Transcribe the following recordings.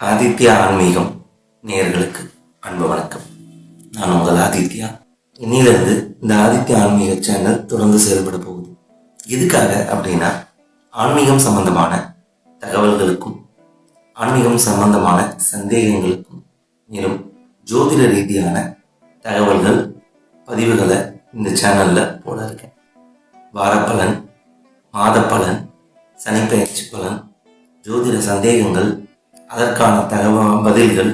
ஆதித்யா ஆன்மீகம் நேயர்களுக்கு அன்பு வணக்கம். நான் உங்கள் ஆதித்யா. இன்னிலிருந்து இந்த ஆதித்யா ஆன்மீக சேனல் தொடர்ந்து செயல்பட போகுது. எதுக்காக அப்படின்னா ஆன்மீகம் சம்பந்தமான தகவல்களுக்கும் ஆன்மீகம் சம்பந்தமான சந்தேகங்களுக்கும் மேலும் ஜோதிட ரீதியான தகவல்கள் பதிவுகளை இந்த சேனல்ல போட இருக்கேன். வாரப்பலன் மாதப்பலன் சனிப்பெயர்ச்சி பலன் ஜோதிட சந்தேகங்கள் அதற்கான தகவல் பதில்கள்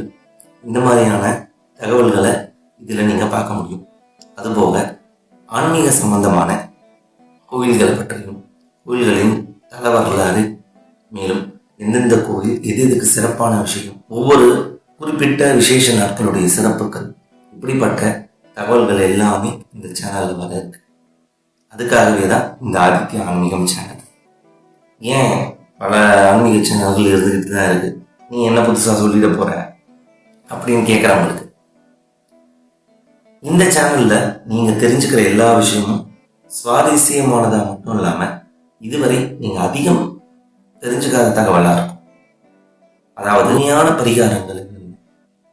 இந்த மாதிரியான தகவல்களை இதில் நீங்கள் பார்க்க முடியும். அதுபோக ஆன்மீக சம்பந்தமான கோயில்களை பற்றியும் கோயில்களின் தல வரலாறு மேலும் எந்தெந்த கோயில் எது எதுக்கு சிறப்பான விஷயம் ஒவ்வொரு குறிப்பிட்ட விசேஷ நாட்களுடைய சிறப்புகள் இப்படிப்பட்ட தகவல்கள் எல்லாமே இந்த சேனலில் வர இருக்கு. அதுக்காகவே தான் இந்த ஆதித்ய ஆன்மீகம் சேனல். ஏன் பல ஆன்மீக சேனல்கள் இருந்துக்கிட்டு தான் இருக்குது நீ என்ன புதுசாக சொல்லிட போற? அப்படின்னு கேட்குறவங்களுக்கு இந்த சேனல்ல நீங்க தெரிஞ்சுக்கிற எல்லா விஷயமும் சுவாரஸ்யமானதா மட்டும் இல்லாம இதுவரை நீங்க அதிகம் தெரிஞ்சுக்காத தகவலாக இருக்கும். அதாவது உண்மையான பரிகாரங்கள்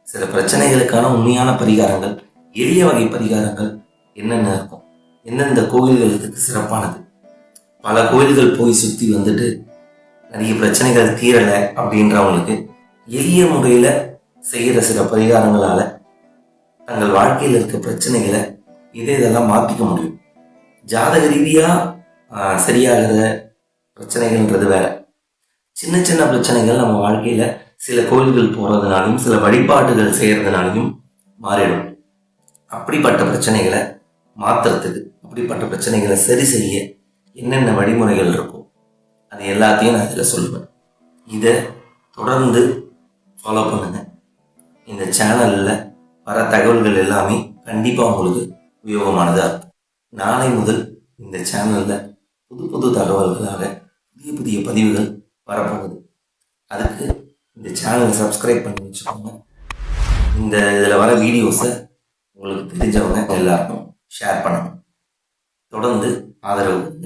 சில பிரச்சனைகளுக்கான உண்மையான பரிகாரங்கள் எளிய வகை பரிகாரங்கள் என்னென்ன இருக்கும்? எந்தெந்த கோயில்களுக்கு சிறப்பானது? பல கோயில்கள் போய் சுத்தி வந்துட்டு நிறைய பிரச்சனைகள் தீரலை அப்படின்றவங்களுக்கு எளிய முறையில் செய்கிற சில பரிகாரங்களால் தங்கள் வாழ்க்கையில் இருக்க பிரச்சனைகளை இதை இதெல்லாம் மாற்றிக்க முடியும். ஜாதக ரீதியாக சரியாகிற பிரச்சனைகள்ன்றது வேற. சின்ன சின்ன பிரச்சனைகள் நம்ம வாழ்க்கையில் சில கோயில்கள் போகிறதுனாலையும் சில வழிபாடுகள் செய்கிறதுனாலையும் மாறிடும். அப்படிப்பட்ட பிரச்சனைகளை மாற்றுறதுக்கு அப்படிப்பட்ட பிரச்சனைகளை சரி செய்ய என்னென்ன வழிமுறைகள் இருக்கும் அது எல்லாத்தையும் நான் இதில் சொல்லுவேன். இதை தொடர்ந்து ஃபாலோ பண்ணுங்க. இந்த சேனலில் வர தகவல்கள் எல்லாமே கண்டிப்பாக உங்களுக்கு உபயோகமானதாக இருக்கும். நாளை முதல் இந்த சேனலில் புது புது தகவல்களாக புதிய புதிய பதிவுகள் வரப்போகுது. அதுக்கு இந்த சேனலை சப்ஸ்கிரைப் பண்ணி வச்சுக்கோங்க. இந்த இதில் வர வீடியோஸை உங்களுக்கு தெரிஞ்சவங்க எல்லாருக்கும் ஷேர் பண்ணணும். தொடர்ந்து ஆதரவு.